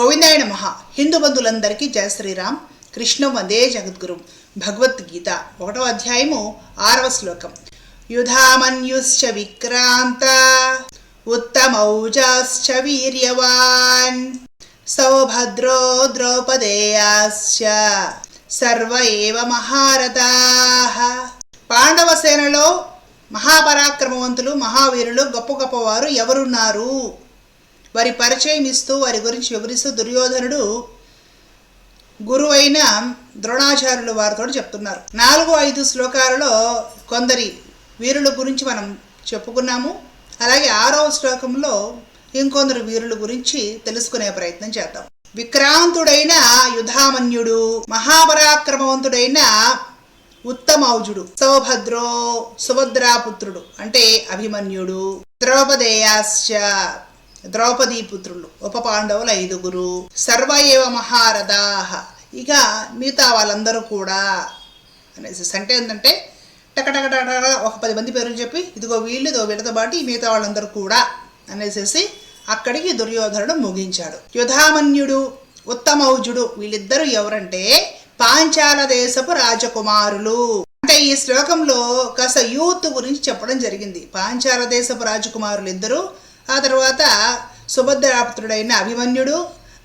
గోవిందాయ నమ. హిందూ బంధులందరికీ జయ శ్రీరామ్. కృష్ణ వందే జగద్గురు. భగవద్గీత ఒకటో అధ్యాయము ఆరవ శ్లోకం. యుధామన్యుశ్చ విక్రాంత ఉత్తమౌజాశ్చ వీర్యవాన్ సౌభద్రో ద్రౌపదేయాశ్చ సర్వ ఏవ మహారథాః. పాండవ సేనలో మహాపరాక్రమవంతులు మహావీరులు గొప్ప గొప్పవారు ఎవరున్నారు? వారి పరిచయం ఇస్తూ వారి గురించి వివరిస్తూ దుర్యోధనుడు గురువైన ద్రోణాచార్యులు వారితో చెప్తున్నారు. నాలుగు ఐదు శ్లోకాలలో కొందరి వీరుల గురించి మనం చెప్పుకున్నాము. అలాగే ఆరవ శ్లోకంలో ఇంకొందరు వీరుల గురించి తెలుసుకునే ప్రయత్నం చేద్దాం. విక్రాంతుడైన యుధామన్యుడు మహాపరాక్రమవంతుడైన ఉత్తమౌజుడు సౌభద్రో సుభద్రాపుత్రుడు అంటే అభిమన్యుడు ద్రౌపదేయాశ్చ ద్రౌపదీ పుత్రులు ఉప పాండవులు ఐదుగురు. సర్వ ఏవ మహారథాహ ఇక మిగతా వాళ్ళందరూ కూడా అనేసి అంటే ఏంటంటే టకటకట ఒక పది మంది పేరు చెప్పి ఇదిగో వీళ్ళు ఇదిగో వీళ్ళతో పాటు ఈ మిగతా వాళ్ళందరూ కూడా అనేసి అక్కడికి దుర్యోధనుడు ముగించాడు. యుధామన్యుడు ఉత్తమౌజుడు వీళ్ళిద్దరూ ఎవరంటే పాంచాల దేశపు రాజకుమారులు. అంటే ఈ శ్లోకంలో కాస్త యూత్ గురించి చెప్పడం జరిగింది. పాంచాల దేశపు రాజకుమారులు ఇద్దరు ఆ తర్వాత సుభద్రాపుత్రుడైన అభిమన్యుడు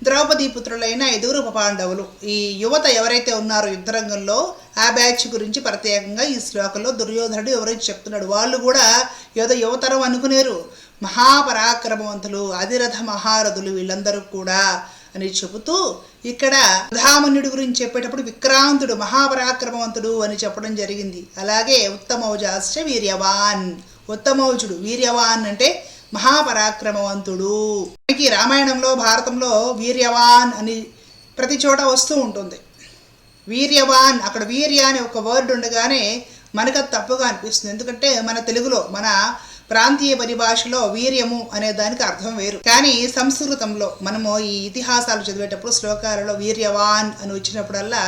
ద్రౌపది పుత్రులైన ఐదుగురు ఉప పాండవులు ఈ యువత ఎవరైతే ఉన్నారో యుద్ధరంగంలో ఆ బ్యాచ్ గురించి ప్రత్యేకంగా ఈ శ్లోకంలో దుర్యోధనుడు ఎవరైతే చెప్తున్నాడు వాళ్ళు కూడా ఏదో యువతరం అనుకునేరు. మహాపరాక్రమవంతులు అధిరథ మహారథులు వీళ్ళందరూ కూడా అని చెబుతూ ఇక్కడ ధామన్యుడి గురించి చెప్పేటప్పుడు విక్రాంతుడు మహాపరాక్రమవంతుడు అని చెప్పడం జరిగింది. అలాగే ఉత్తమౌజాశ్చ వీర్యవాన్. ఉత్తమౌజుడు వీర్యవాన్ అంటే మహాపరాక్రమవంతుడు. మనకి రామాయణంలో భారతంలో వీర్యవాన్ అని ప్రతి చోట వస్తూ ఉంటుంది. వీర్యవాన్ అక్కడ వీర్య అనే ఒక వర్డ్ ఉండగానే మనకు అది తప్పుగా అనిపిస్తుంది. ఎందుకంటే మన తెలుగులో మన ప్రాంతీయ పరిభాషలో వీర్యము అనే దానికి అర్థం వేరు. కానీ సంస్కృతంలో మనము ఈ ఇతిహాసాలు చదివేటప్పుడు శ్లోకాలలో వీర్యవాన్ అని వచ్చినప్పుడల్లా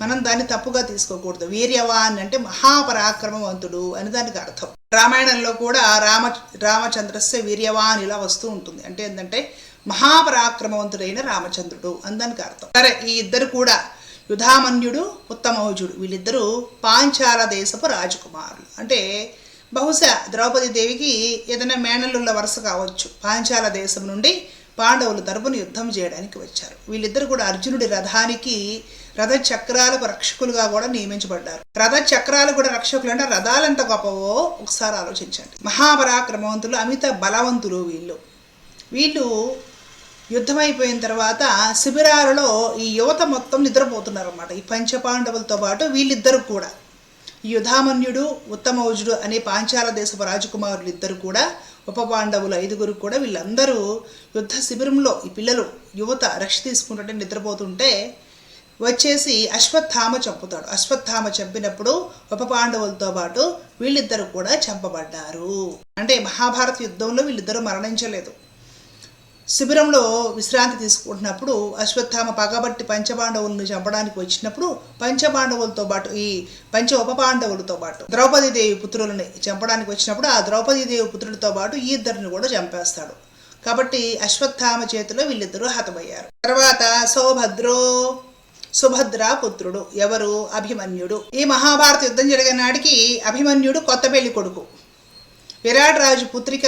మనం దాన్ని తప్పుగా తీసుకోకూడదు. వీర్యవాన్ అంటే మహాపరాక్రమవంతుడు అని దానికి అర్థం. రామాయణంలో కూడా రామ రామచంద్రస్య వీర్యవాన్ ఇలా వస్తూ ఉంటుంది. అంటే ఏంటంటే మహాపరాక్రమవంతుడైన రామచంద్రుడు అని దానికి అర్థం. సరే ఈ ఇద్దరు కూడా యుధామన్యుడు ఉత్తమౌజుడు. వీళ్ళిద్దరూ పాంచాల దేశపు రాజకుమారులు. అంటే బహుశా ద్రౌపది దేవికి ఏదైనా మేనల్లుల వరుస కావచ్చు. పాంచాల దేశం నుండి పాండవులు తరపున యుద్ధం చేయడానికి వచ్చారు. వీళ్ళిద్దరు కూడా అర్జునుడి రథానికి రథ చక్రాలకు రక్షకులుగా కూడా నియమించబడ్డారు. రథ చక్రాలు కూడా రక్షకులు అంటే రథాలు ఎంత గొప్పవో ఒకసారి ఆలోచించండి. మహాపరాక్రమవంతులు అమిత బలవంతులు వీళ్ళు. వీళ్ళు యుద్ధం అయిపోయిన తర్వాత శిబిరాలలో ఈ యువత మొత్తం నిద్రపోతున్నారు అన్నమాట ఈ పంచపాండవులతో పాటు వీళ్ళిద్దరు కూడా. యుధామన్యుడు ఉత్తమౌజుడు అనే పాంచాల దేశపు రాజకుమారులు ఇద్దరు కూడా ఉప పాండవులు ఐదుగురు కూడా వీళ్ళందరూ యుద్ధ శిబిరంలో ఈ పిల్లలు యువత రక్ష తీసుకుంటుంటే నిద్రపోతుంటే వచ్చేసి అశ్వత్థామ చంపుతాడు. అశ్వత్థామ చంపినప్పుడు ఉప పాండవులతో పాటు వీళ్ళిద్దరు కూడా చంపబడ్డారు. అంటే మహాభారత యుద్ధంలో వీళ్ళిద్దరూ మరణించలేదు. శిబిరంలో విశ్రాంతి తీసుకుంటున్నప్పుడు అశ్వత్థామ పగబట్టి పంచపాండవులను చంపడానికి వచ్చినప్పుడు పంచపాండవులతో పాటు ఈ పంచ ఉప పాండవులతో పాటు ద్రౌపదీదేవి పుత్రులని చంపడానికి వచ్చినప్పుడు ఆ ద్రౌపదీదేవి పుత్రులతో పాటు ఈ ఇద్దరిని కూడా చంపేస్తాడు. కాబట్టి అశ్వత్థామ చేతిలో వీళ్ళిద్దరూ హతమయ్యారు. తర్వాత సౌభద్రో సుభద్ర పుత్రుడు ఎవరు? అభిమన్యుడు. ఈ మహాభారత యుద్ధం జరిగిన నాటికి అభిమన్యుడు కొత్త పెళ్ళి కొడుకు. విరాట్ రాజు పుత్రిక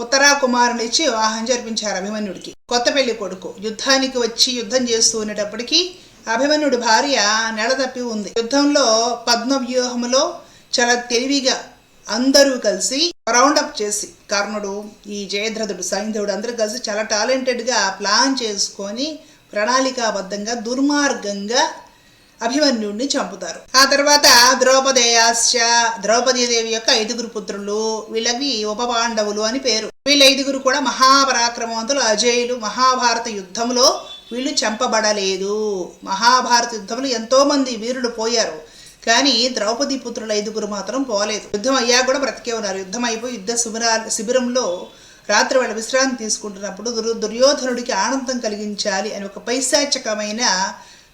ఉత్తరా కుమారునిచ్చి వివాహం జరిపించారు అభిమన్యుడికి. కొత్త పెళ్ళి కొడుకు. యుద్ధానికి వచ్చి యుద్ధం చేస్తూ ఉండేటప్పటికీ అభిమన్యుడి భార్య నెలతప్పి ఉంది. యుద్ధంలో పద్మవ్యూహములో చాలా తెలివిగా అందరూ కలిసి రౌండప్ చేసి కర్ణుడు ఈ జయద్రథుడు సైంధవుడు అందరూ కలిసి చాలా టాలెంటెడ్గా ప్లాన్ చేసుకొని ప్రణాళికాబద్ధంగా దుర్మార్గంగా అభిమన్యుడిని చంపుతారు. ఆ తర్వాత ద్రౌపదేయాశ్చ ద్రౌపదీదేవి యొక్క ఐదుగురు పుత్రులు వీళ్ళకి ఉప పాండవులు అని పేరు. వీళ్ళ ఐదుగురు కూడా మహాపరాక్రమవంతులు అజయులు. మహాభారత యుద్ధంలో వీళ్ళు చంపబడలేదు. మహాభారత యుద్ధంలో ఎంతో మంది వీరులు పోయారు. కానీ ద్రౌపది పుత్రుల ఐదుగురు మాత్రం పోలేదు. యుద్ధం అయ్యా కూడా బ్రతికే ఉన్నారు. యుద్ధం అయిపోయి యుద్ధ శిబిరా శిబిరంలో రాత్రి వాళ్ళ విశ్రాంతి తీసుకుంటున్నప్పుడు దుర్ దుర్యోధనుడికి ఆనందం కలిగించాలి అని ఒక పైశాచకమైన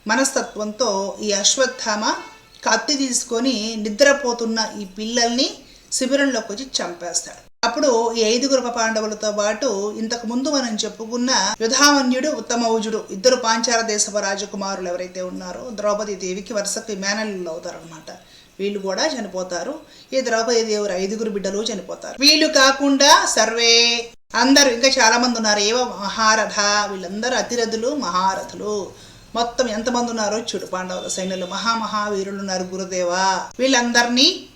మనస్తత్వంతో ఈ అశ్వత్థామ కత్తి తీసుకొని నిద్రపోతున్న ఈ పిల్లల్ని శిబిరంలోకి వచ్చి చంపేస్తాడు. అప్పుడు ఈ ఐదుగురు పాండవులతో పాటు ఇంతకు ముందు మనం చెప్పుకున్న యుధామన్యుడు ఉత్తమౌజుడు ఇద్దరు పాంచాల దేశపు రాజకుమారులు ఎవరైతే ఉన్నారో ద్రౌపది దేవికి వరుసకు మేనల్లు అవుతారనమాట వీళ్ళు కూడా చనిపోతారు. ఈ ద్రౌపది దేవుడు ఐదుగురు బిడ్డలు చనిపోతారు. వీళ్ళు కాకుండా సర్వే అందరూ ఇంకా చాలా మంది ఉన్నారు. ఏవో మహారథ వీళ్ళందరూ అతిరథులు మహారథులు. మొత్తం ఎంతమంది ఉన్నారో చూడు పాండవుల సైన్యులు. మహామహావీరులు ఉన్నారు గురుదేవా. వీళ్ళందరినీ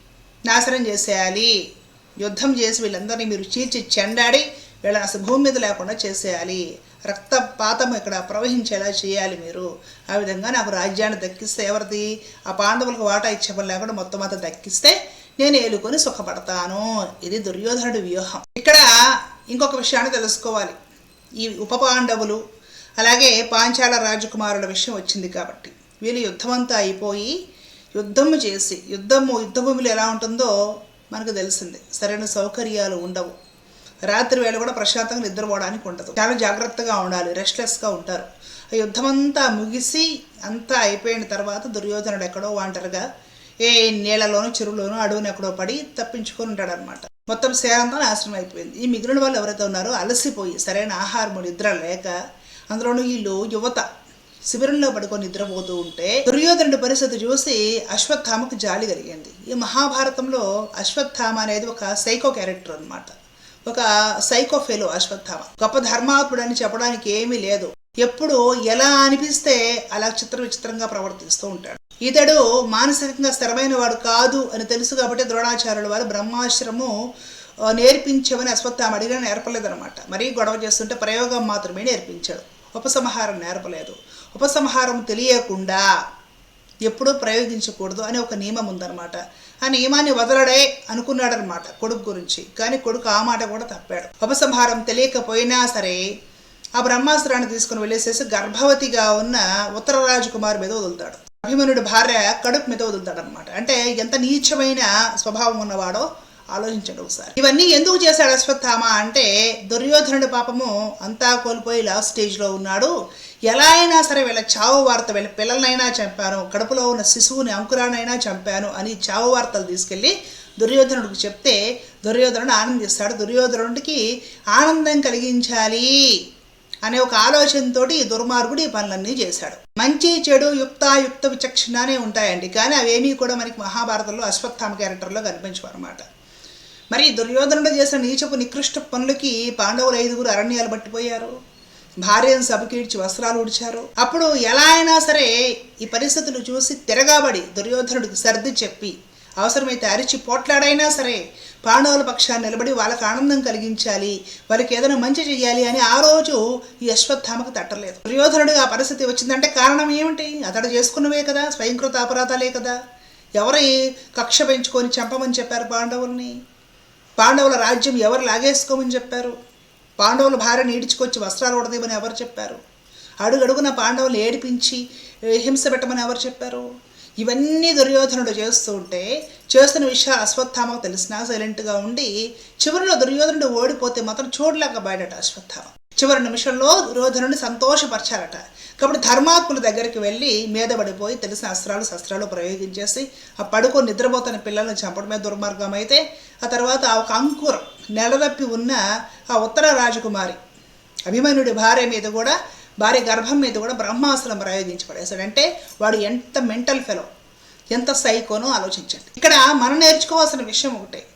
నాశనం చేసేయాలి. యుద్ధం చేసి వీళ్ళందరినీ మీరు చీల్చి చెండాడి వీళ్ళని అసలు భూమి మీద లేకుండా చేసేయాలి. రక్తపాతం ఇక్కడ ప్రవహించేలా చేయాలి మీరు. ఆ విధంగా నాకు రాజ్యాన్ని దక్కిస్తే ఎవరిది? ఆ పాండవులకు వాటా ఇచ్చే పని లేకుండా మొత్తం అంతా దక్కిస్తే నేను ఏలుకొని సుఖపడతాను. ఇది దుర్యోధనుడి వ్యూహం. ఇక్కడ ఇంకొక విషయాన్ని తెలుసుకోవాలి. ఈ ఉప పాండవులు అలాగే పాంచాల రాజకుమారుల విషయం వచ్చింది కాబట్టి. వీళ్ళు యుద్ధమంతా అయిపోయి యుద్ధము చేసి యుద్ధము యుద్ధభూమిలో ఎలా ఉంటుందో మనకు తెలిసింది. సరైన సౌకర్యాలు ఉండవు. రాత్రి వేళ కూడా ప్రశాంతంగా నిద్రపోవడానికి ఉండదు. చాలా జాగ్రత్తగా ఉండాలి రెస్ట్లెస్గా ఉంటారు. ఆ యుద్ధమంతా ముగిసి అంతా అయిపోయిన తర్వాత దుర్యోధనుడు ఎక్కడో ఒంటరిగా ఏ నీళ్ళలోనూ చెరువులోనూ అడవుని ఎక్కడో పడి తప్పించుకొని ఉంటాడు అనమాట మొత్తం సేనంతా నాశనం అయిపోయింది. ఈ మిగిలిన వాళ్ళు ఎవరైతే ఉన్నారో అలసిపోయి సరైన ఆహారము నిద్ర లేక అందులోనూ వీళ్ళు యువత శిబిరంలో పడుకొని నిద్రపోతూ ఉంటే దుర్యోధనుడి పరిస్థితి చూసి అశ్వత్థామకు జాలి కలిగింది. ఈ మహాభారతంలో అశ్వత్థామ అనేది ఒక సైకో క్యారెక్టర్ అన్నమాట. ఒక సైకో ఫెలో అశ్వత్థామ. గొప్ప ధర్మాత్ముడు అని చెప్పడానికి ఏమీ లేదు. ఎప్పుడు ఎలా అనిపిస్తే అలా చిత్ర విచిత్రంగా ప్రవర్తిస్తూ ఉంటాడు. ఇతడు మానసికంగా స్థిరమైన వాడు కాదు అని తెలుసు కాబట్టి ద్రోణాచార్యుల వారు బ్రహ్మాశ్రము నేర్పించమని అశ్వత్థామ అడిగిన నేర్పలేదనమాట మరీ గొడవ చేస్తుంటే ప్రయోగం మాత్రమే నేర్పించాడు. ఉపసంహారం నేర్పలేదు. ఉపసంహారం తెలియకుండా ఎప్పుడూ ప్రయోగించకూడదు అని ఒక నియమం ఉందన్నమాట. ఆ నియమాన్ని వదలడే అనుకున్నాడనమాట కొడుకు గురించి. కానీ కొడుకు ఆ మాట కూడా తప్పాడు. ఉపసంహారం తెలియకపోయినా సరే ఆ బ్రహ్మాస్త్రాన్ని తీసుకుని వెళ్ళేసేసి గర్భవతిగా ఉన్న ఉత్తర రాజకుమారి మీద వదులుతాడు. అభిమనుడి భార్య కడుపు మీద వదులుతాడు అనమాట అంటే ఎంత నీచమైన స్వభావం ఉన్నవాడో ఆలోచించండి ఒకసారి. ఇవన్నీ ఎందుకు చేశాడు అశ్వత్థామ అంటే దుర్యోధనుడి పాపము అంతా కోల్పోయి లాస్ట్ స్టేజ్లో ఉన్నాడు. ఎలా అయినా సరే వీళ్ళ చావు వార్త వీళ్ళ పిల్లలనైనా చంపాను కడుపులో ఉన్న శిశువుని అంకురానైనా చంపాను అని చావు వార్తలు తీసుకెళ్ళి దుర్యోధనుడికి చెప్తే దుర్యోధనుడు ఆనందిస్తాడు. దుర్యోధనుడికి ఆనందం కలిగించాలి అనే ఒక ఆలోచనతోటి ఈ దుర్మార్గుడు ఈ పనులన్నీ చేశాడు. మంచి చెడు యుక్తాయుక్త విచక్షణనే ఉంటాయండి. కానీ అవేమీ కూడా మనకి మహాభారతంలో అశ్వత్థామ క్యారెక్టర్లో కనిపించవు అనమాట మరి దుర్యోధనుడు చేసిన నీచపు నికృష్ట పనులకి పాండవులు ఐదుగురు అరణ్యాలు పట్టిపోయారు. భార్యను సభకీడ్చి వస్త్రాలు ఉడిచారు. అప్పుడు ఎలా అయినా సరే ఈ పరిస్థితులు చూసి తిరగాబడి దుర్యోధనుడికి సర్ది చెప్పి అవసరమైతే అరిచి పోట్లాడైనా సరే పాండవుల పక్షాన్ని నిలబడి వాళ్ళకి ఆనందం కలిగించాలి వాళ్ళకి ఏదైనా మంచి చేయాలి అని ఆ రోజు ఈ అశ్వత్థామకు తట్టలేదు. దుర్యోధనుడు ఆ పరిస్థితి వచ్చిందంటే కారణం ఏమిటి? అతడు చేసుకున్నవే కదా స్వయంకృత అపరాధాలే కదా. ఎవరి కక్ష పెంచుకొని చంపమని చెప్పారు పాండవుల్ని? పాండవుల రాజ్యం ఎవరు లాగేసుకోమని చెప్పారు? పాండవుల భార్యను ఈడ్చుకొచ్చి వస్త్రాలు ఉడదేమని ఎవరు చెప్పారు? అడుగడుగున పాండవులు ఏడిపించి హింస పెట్టమని ఎవరు చెప్పారు? ఇవన్నీ దుర్యోధనుడు చేస్తూ ఉంటే చేస్తున్న విషయాలు అశ్వత్థామకు తెలిసినా సైలెంట్గా ఉండి చివరిలో దుర్యోధనుడు ఓడిపోతే మాత్రం చూడలేకపోయాడట అశ్వత్థామ. చివరి నిమిషంలో దుర్యోధనుడిని సంతోషపరచారట. కాబట్టి ధర్మాత్ముల దగ్గరికి వెళ్ళి మీద పడిపోయి తెలిసిన అస్త్రాలు శస్త్రాలు ప్రయోగించేసి ఆ పడుకో నిద్రపోతున్న పిల్లల్ని చంపడమే దుర్మార్గం అయితే ఆ తర్వాత ఒక అంకురం నెలదప్పి ఉన్న ఆ ఉత్తర రాజకుమారి అభిమన్యుడి భార్య మీద కూడా భార్య గర్భం మీద కూడా బ్రహ్మాస్త్రం ప్రయోగించి అంటే వాడు ఎంత మెంటల్ ఫెలో ఎంత సైకోనో ఆలోచించండి. ఇక్కడ మనం నేర్చుకోవాల్సిన విషయం ఒకటే.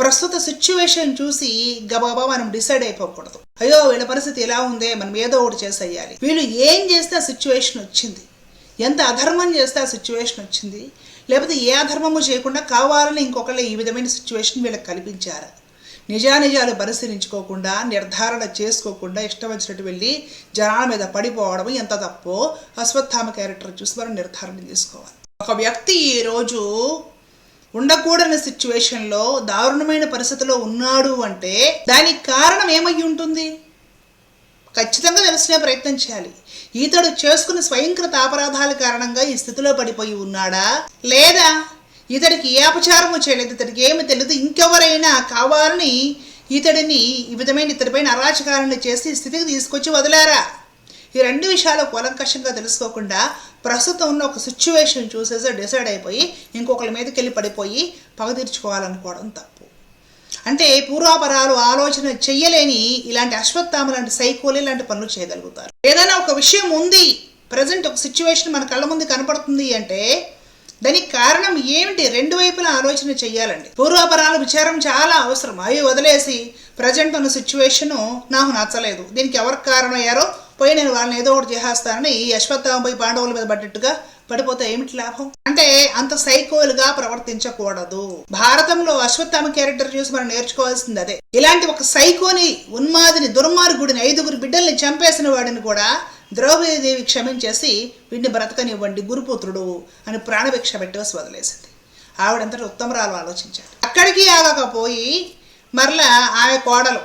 ప్రస్తుత సిచ్యువేషన్ చూసి గబగబా మనం డిసైడ్ అయిపోకూడదు. అయ్యో వీళ్ళ పరిస్థితి ఎలా ఉందే? మనం ఏదో ఒకటి చేసేయాలి. వీళ్ళు ఏం చేస్తే ఆ సిచ్యువేషన్ వచ్చింది? ఎంత అధర్మం చేస్తే ఆ సిచ్యువేషన్ వచ్చింది? లేకపోతే ఏ అధర్మము చేయకుండా కావాలని ఇంకొకళ్ళు ఈ విధమైన సిచ్యువేషన్ వీళ్ళకి కల్పించారు? నిజానిజాలు పరిశీలించుకోకుండా నిర్ధారణ చేసుకోకుండా ఇష్టం వచ్చినట్టు వెళ్ళి జనాల మీద పడిపోవడం ఎంత తప్పో అశ్వత్థామ క్యారెక్టర్ చూసి మనం నిర్ధారణ చేసుకోవాలి. ఒక వ్యక్తి ఈరోజు ఉండకూడని సిచ్యువేషన్లో దారుణమైన పరిస్థితిలో ఉన్నాడు అంటే దానికి కారణం ఏమై ఉంటుంది? ఖచ్చితంగా తెలుసుకునే ప్రయత్నం చేయాలి. ఈతడు చేసుకున్న స్వయంకృత అపరాధాల కారణంగా ఈ స్థితిలో పడిపోయి ఉన్నాడా? లేదా ఇతడికి ఏ అపచారము చేయలేదు ఇతడికి ఏమి తెలియదు ఇంకెవరైనా కావాలని ఇతడిని ఈ విధమైన ఇతడిపైన అరాచకాలను చేసి ఈ స్థితికి తీసుకొచ్చి వదిలారా? ఈ రెండు విషయాలు కూలంకషంగా తెలుసుకోకుండా ప్రస్తుతం ఉన్న ఒక సిచ్యువేషన్ చూసేసి డిసైడ్ అయిపోయి ఇంకొకరి మీదకి వెళ్ళి పడిపోయి పగ తీర్చుకోవాలనుకోవడం తప్పు. అంటే పూర్వాపరాలు ఆలోచన చెయ్యలేని ఇలాంటి అశ్వత్థామ లాంటి సైకోలు ఇలాంటి పనులు చేయగలుగుతారు. ఏదైనా ఒక విషయం ఉంది ప్రజెంట్ ఒక సిచ్యువేషన్ మన కళ్ళ ముందు కనపడుతుంది అంటే దానికి కారణం ఏమిటి? రెండు వైపులా ఆలోచన చేయాలండి పూర్వాపరాల విచారం చాలా అవసరం. అవి వదిలేసి ప్రజెంట్ ఉన్న సిచ్యువేషను నాకు నచ్చలేదు. దీనికి ఎవరికి కారణం అయ్యారో పోయి నేను వాళ్ళని ఏదో ఒకటి చేసేస్తానని ఈ అశ్వత్థామ పోయి పాండవుల మీద పడ్డట్టుగా పడిపోతే ఏమిటి లాభం? అంటే అంత సైకోలుగా ప్రవర్తించకూడదు. భారతంలో అశ్వత్థామ క్యారెక్టర్ చూసి మనం నేర్చుకోవాల్సింది అదే. ఇలాంటి ఒక సైకోని ఉన్మాదిని దుర్మార్గుడిని ఐదుగురు బిడ్డల్ని చంపేసిన వాడిని కూడా ద్రౌపదీదేవి క్షమించేసి వీడిని బ్రతకనివ్వండి గురుపుత్రుడు అని ప్రాణభిక్ష పెట్టేసి వదిలేసింది. ఆవిడంతటి ఉత్తమరాలు ఆలోచించారు. అక్కడికి ఆగకపోయి మరలా ఆమె కోడలు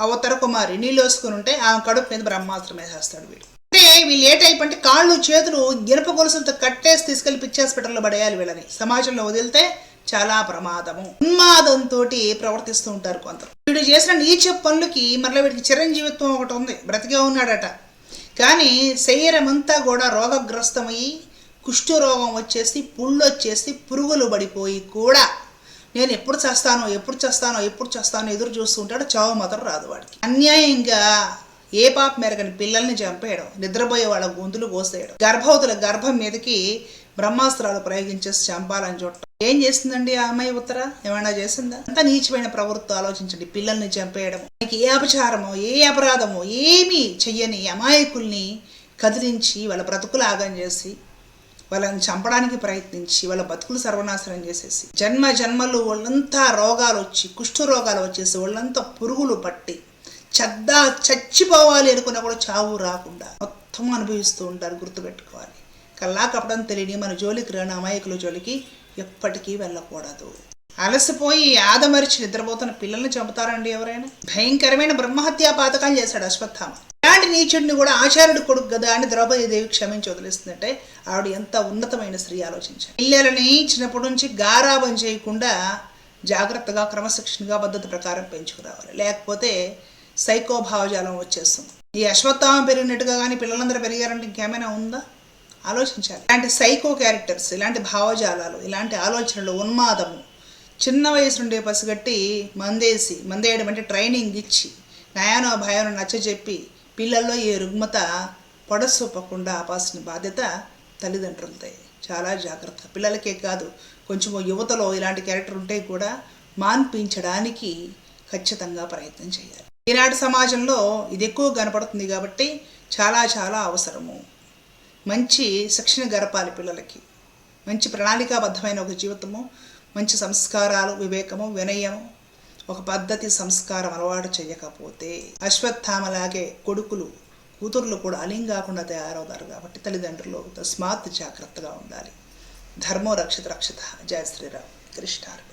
ఆ ఉత్తర కుమారి నీళ్ళు వేసుకుని ఉంటే ఆమె కడుపు మీద బ్రహ్మాస్త్రం వేసేస్తాడు వీడు. అంటే వీళ్ళు ఏ టైప్ అంటే కాళ్ళు చేతులు గిరప గొలుసులతో కట్టేసి తీసుకెళ్ళి పిచ్చి హాస్పిటల్లో పడేయాలి వీళ్ళని. సమాజంలో వదిలితే చాలా ప్రమాదము. ఉన్మాదంతో ప్రవర్తిస్తూ ఉంటారు కొందరు. వీడు చేసిన నీచ పనులకి మరలా వీడికి చిరంజీవిత్వం ఒకటి ఉంది. బ్రతికే ఉన్నాడట. కానీ శరీరం అంతా కూడా రోగగ్రస్తమయ్యి కుష్ఠరోగం వచ్చేసి పుళ్ళు వచ్చేసి పురుగులు పడిపోయి కూడా నేను ఎప్పుడు చేస్తానో ఎప్పుడు చేస్తానో ఎప్పుడు చేస్తానో ఎదురు చూస్తుంటాడు చావు మాత్రం రాదు వాడికి. అన్యాయంగా ఏ పాప మెరగని పిల్లల్ని చంపేయడం నిద్రపోయే వాళ్ళ గొంతులు కోసేయడం గర్భవతుల గర్భం మీదకి బ్రహ్మాస్త్రాలు ప్రయోగించేసి చంపాలని చూడటం. ఏం చేస్తుందండి ఆ అమ్మాయి ఉత్తర? ఏమైనా చేసిందా? అంత నీచమైన ప్రవృత్తి ఆలోచించండి పిల్లల్ని చంపేయడం. మనకి ఏ అపచారమో ఏ అపరాధమో ఏమీ చెయ్యని అమాయకుల్ని కదిలించి వాళ్ళ బ్రతుకులు ఆగం చేసి వాళ్ళని చంపడానికి ప్రయత్నించి వాళ్ళ బతుకులు సర్వనాశనం చేసేసి జన్మ జన్మలు వాళ్ళంతా రోగాలు వచ్చి కుష్ఠ రోగాలు వచ్చేసి వాళ్ళంతా పురుగులు పట్టి చెద్ద చచ్చిపోవాలి అనుకున్నా కూడా చావు రాకుండా మొత్తం అనుభవిస్తూ ఉంటారు గుర్తుపెట్టుకోవాలి. కల్లా కప్పడం తెలియని మన జోలికి రాని అమాయకుల జోలికి ఎప్పటికీ వెళ్ళకూడదు. అలసిపోయి ఆదమరిచి నిద్రపోతున్న పిల్లల్ని చంపుతారండి ఎవరైనా? భయంకరమైన బ్రహ్మహత్యా పాతకాలు చేశాడు అశ్వత్థామ. అలాంటి నీచుడిని కూడా ఆచార్యుడు కొడుకు కదా అని ద్రౌపది దేవి క్షమించి వదిలేస్తుందంటే ఆవిడ ఎంత ఉన్నతమైన స్త్రీ ఆలోచించారు పిల్లలని చిన్నప్పటి నుంచి గారాబం చేయకుండా జాగ్రత్తగా క్రమశిక్షణగా పద్ధతి ప్రకారం పెంచుకురావాలి. లేకపోతే సైకో భావజాలం వచ్చేస్తుంది. ఈ అశ్వత్థామ పెరిగినట్టుగా కానీ పిల్లలందరూ పెరిగారంటే ఇంకేమైనా ఉందా? ఆలోచించాలి. ఇలాంటి సైకో క్యారెక్టర్స్ ఇలాంటి భావజాలాలు ఇలాంటి ఆలోచనలు ఉన్మాదము చిన్న వయసు నుండే పసిగట్టి మందేసి మందేయడం అంటే ట్రైనింగ్ ఇచ్చి నయానో భయానో నచ్చజెప్పి పిల్లల్లో ఈ రుగ్మత పొడసొప్పకుండా ఆపాల్సిన బాధ్యత తల్లిదండ్రులదే. చాలా జాగ్రత్త. పిల్లలకే కాదు కొంచెం యువతలో ఇలాంటి క్యారెక్టర్ ఉంటే కూడా మాన్పించడానికి ఖచ్చితంగా ప్రయత్నం చేయాలి. ఈనాటి సమాజంలో ఇది ఎక్కువ కనపడుతుంది కాబట్టి చాలా చాలా అవసరము. మంచి శిక్షణ గడపాలి పిల్లలకి. మంచి ప్రణాళికాబద్ధమైన ఒక జీవితము మంచి సంస్కారాలు వివేకము వినయము ఒక పద్ధతి సంస్కారం అలవాటు చేయకపోతే అశ్వత్థామలాగే కొడుకులు కూతుర్లు కూడా అలింగాకుండా తయారవుతారు కాబట్టి తల్లిదండ్రులు తస్మాత్ జాగ్రత్తగా ఉండాలి. ధర్మో రక్షిత రక్షిత. జయ శ్రీరామ్. కృష్ణారు